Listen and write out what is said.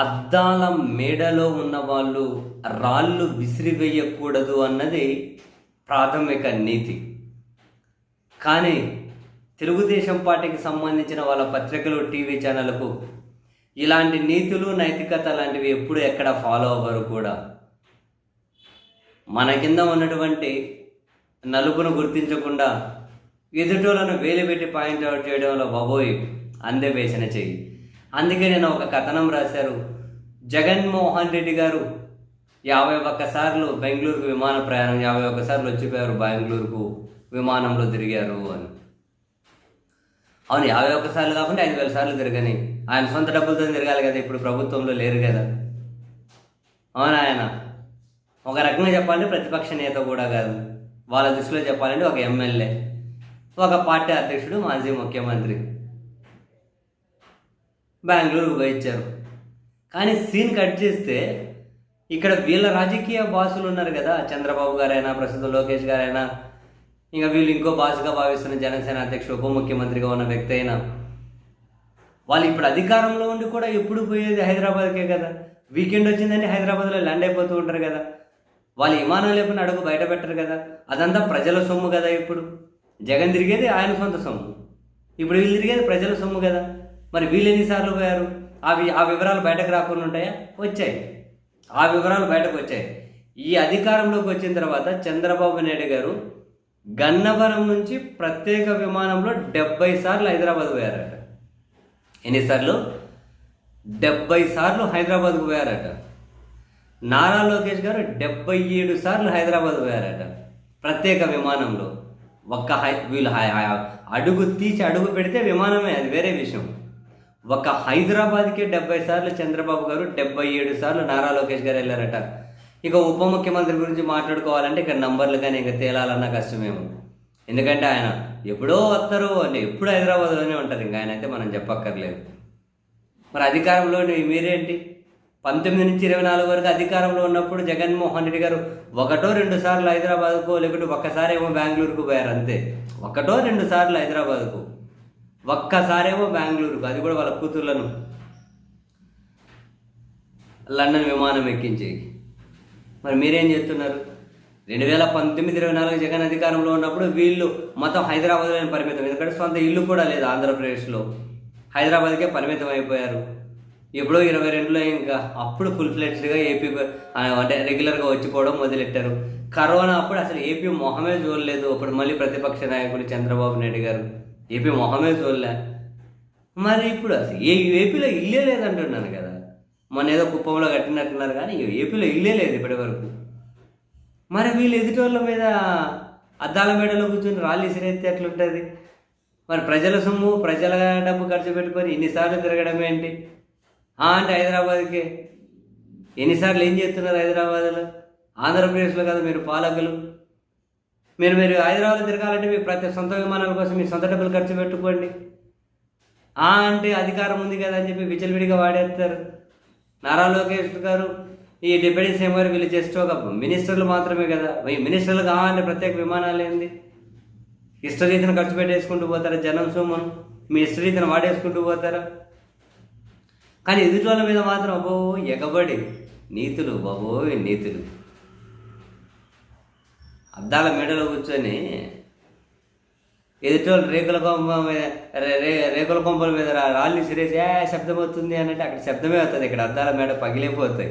అద్దాల మేడలో ఉన్న వాళ్ళు రాళ్ళు విసిరివేయకూడదు అన్నది ప్రాథమిక నీతి. కానీ తెలుగుదేశం పార్టీకి సంబంధించిన వాళ్ళ పత్రికలు టీవీ ఛానళ్ళకు ఇలాంటి నీతులు నైతికత లాంటివి ఎప్పుడు ఎక్కడ ఫాలో అవ్వరు కూడా. మన కింద ఉన్నటువంటి నలుపును గుర్తించకుండా ఎదుటోళ్ళను వేలు పెట్టి పాయింట్ అవుట్ చేయడంలో బాబోయ్ అందే వేసిన చెయ్యి. అందుకే నేను ఒక కథనం రాశారు. జగన్మోహన్ రెడ్డి గారు యాభై ఒక్కసార్లు బెంగళూరుకు విమాన ప్రయాణం యాభై ఒక్క సార్లు వచ్చిపోయారు బెంగళూరుకు విమానంలో తిరిగారు అని. అవును యాభై ఒక్క సార్లు కాకుండా ఐదు వేల సార్లు తిరగని. ఆయన సొంత డబ్బులతో తిరగాలి కదా ఇప్పుడు ప్రభుత్వంలో లేరు కదా. అవునా ఆయన? ఒక రకంగా చెప్పాలంటే ప్రతిపక్ష నేత కూడా కాదు. వాళ్ళ దృష్టిలో చెప్పాలంటే ఒక ఎమ్మెల్యే ఒక పార్టీ అధ్యక్షుడు మాజీ ముఖ్యమంత్రి. బెంగళూరుకు పోయించారు కానీ సీన్ కట్ చేస్తే ఇక్కడ వీళ్ళ రాజకీయ బాసులు ఉన్నారు కదా చంద్రబాబు గారైనా ప్రస్తుతం లోకేష్ గారైనా ఇంకా వీళ్ళు ఇంకో బాసుగా భావిస్తున్న జనసేన అధ్యక్షుడు ఉప ముఖ్యమంత్రిగా ఉన్న వ్యక్తి అయినా వాళ్ళు ఇప్పుడు అధికారంలో ఉండి కూడా ఎప్పుడు పోయేది హైదరాబాద్కే కదా. వీకెండ్ వచ్చిందంటే హైదరాబాద్లో ల్యాండ్ అయిపోతూ ఉంటారు కదా. వాళ్ళు విమానం లేకుండా అడుగు బయట పెట్టరు కదా. అదంతా ప్రజల సొమ్ము కదా ఇప్పుడు. జగన్ తిరిగేది ఆయన సొంత సొమ్ము. ఇప్పుడు వీళ్ళు తిరిగేది ప్రజల సొమ్ము కదా. మరి వీళ్ళు ఎన్నిసార్లు పోయారు? అవి ఆ వివరాలు బయటకు రాకుండా ఉంటాయా? వచ్చాయి. ఆ వివరాలు బయటకు వచ్చాయి. ఈ అధికారంలోకి వచ్చిన తర్వాత చంద్రబాబు నాయుడు గారు గన్నవరం నుంచి ప్రత్యేక విమానంలో డెబ్బై సార్లు హైదరాబాద్ పోయారట. ఎన్నిసార్లు? డెబ్బై సార్లు హైదరాబాద్కు పోయారట. నారా లోకేష్ గారు డెబ్బై ఏడు సార్లు హైదరాబాద్ పోయారట. ప్రత్యేక విమానంలో. ఒక్క హై వీళ్ళు హై- అడుగు తీసి అడుగు పెడితే విమానమే అది వేరే విషయం. ఒక హైదరాబాద్కి డెబ్బై సార్లు చంద్రబాబు గారు డెబ్బై ఏడు సార్లు నారా లోకేష్ గారు వెళ్ళారట. ఇక ఉప ముఖ్యమంత్రి గురించి మాట్లాడుకోవాలంటే ఇక్కడ నంబర్లు కానీ ఇంకా తేలాలన్న కష్టమేమో ఎందుకంటే ఆయన ఎప్పుడో వస్తారు అంటే ఎప్పుడు హైదరాబాద్లోనే ఉంటారు ఇంకా ఆయన అయితే మనం చెప్పక్కర్లేదు. మరి అధికారంలో మీరేంటి? పంతొమ్మిది నుంచి ఇరవై నాలుగు వరకు అధికారంలో ఉన్నప్పుడు జగన్మోహన్ రెడ్డి గారు ఒకటో రెండు సార్లు హైదరాబాద్కో లేకుంటే ఒక్కసారేమో బెంగళూరుకు పోయారు అంతే. ఒకటో రెండు సార్లు హైదరాబాద్కు. ఒక్కసారేమో బెంగళూరుకు అది కూడా వాళ్ళ కూతుర్లను లండన్ విమానం ఎక్కించి మరి మీరేం చేస్తున్నారు? రెండు వేల పంతొమ్మిది ఇరవై నాలుగు జగన్ అధికారంలో ఉన్నప్పుడు వీళ్ళు మొత్తం హైదరాబాద్లోనే పరిమితం. ఎందుకంటే సొంత ఇల్లు కూడా లేదు ఆంధ్రప్రదేశ్లో. హైదరాబాద్కే పరిమితం అయిపోయారు. ఎప్పుడో ఇరవై రెండులో ఇంకా అప్పుడు ఫుల్ ఫ్లెడ్జ్డ్గా ఏపీ అంటే రెగ్యులర్గా వచ్చిపోవడం మొదలెట్టారు. కరోనా అప్పుడు అసలు ఏపీ మొహమే చూడలేదు. అప్పుడు మళ్ళీ ప్రతిపక్ష నాయకుడు చంద్రబాబు నాయుడు గారు. ఏపీ మొహమే చూడలే. మరి ఇప్పుడు అసలు ఏ ఏపీలో ఇల్లే లేదంటున్నాను కదా. మొన్న ఏదో కుప్పంలో కట్టినట్టున్నారు కానీ ఏపీలో ఇల్లే లేదు ఇప్పటి వరకు. మరి వీళ్ళు ఎదుటోళ్ళ మీద అద్దాల మేడలో కూర్చొని రాళ్ళు ఇసిరేస్తే ఎట్లుంటుంది? మరి ప్రజల సొమ్ము ప్రజల డబ్బు ఖర్చు పెట్టుకొని ఎన్నిసార్లు తిరగడం ఏంటి? ఆ అంటే హైదరాబాద్కి. ఎన్నిసార్లు ఏం చేస్తున్నారు హైదరాబాద్లో? ఆంధ్రప్రదేశ్లో కదా మీరు పాలకులు. మీరు మీరు హైదరాబాద్ తిరగాలంటే మీ ప్రతి సొంత విమానాల కోసం మీ సొంత డబ్బులు ఖర్చు పెట్టుకోండి. ఆ అంటే అధికారం ఉంది కదా అని చెప్పి విచలవిడిగా వాడేస్తారు. నారా లోకేష్ గారు ఈ డిప్యూటీ సీఎం గారు వీళ్ళు జస్ట్ ఒక మినిస్టర్లు మాత్రమే కదా. ఈ మినిస్టర్లు కావాలంటే ప్రత్యేక విమానాలు ఏంది? ఇష్టరీతిని ఖర్చు పెట్టేసుకుంటూ పోతారా జనం సొమ్మును? మీ ఇష్టరీతిని వాడేసుకుంటూ పోతారా? కానీ ఎదుటి వాళ్ళ మీద మాత్రం అబ్బో ఎగబడి నీతులు బాబోయ్ నీతులు. అద్దాల మెడలో కూర్చొని ఎదుటోళ్ళు రేకుల కొంప మీద రే- రేకుల కొంపల మీద రాళ్ళు సిరేసి ఏ శబ్దం అవుతుంది అని అంటే అక్కడ శబ్దమే అవుతుంది ఇక్కడ అద్దాల మేడ పగిలిపోతాయి.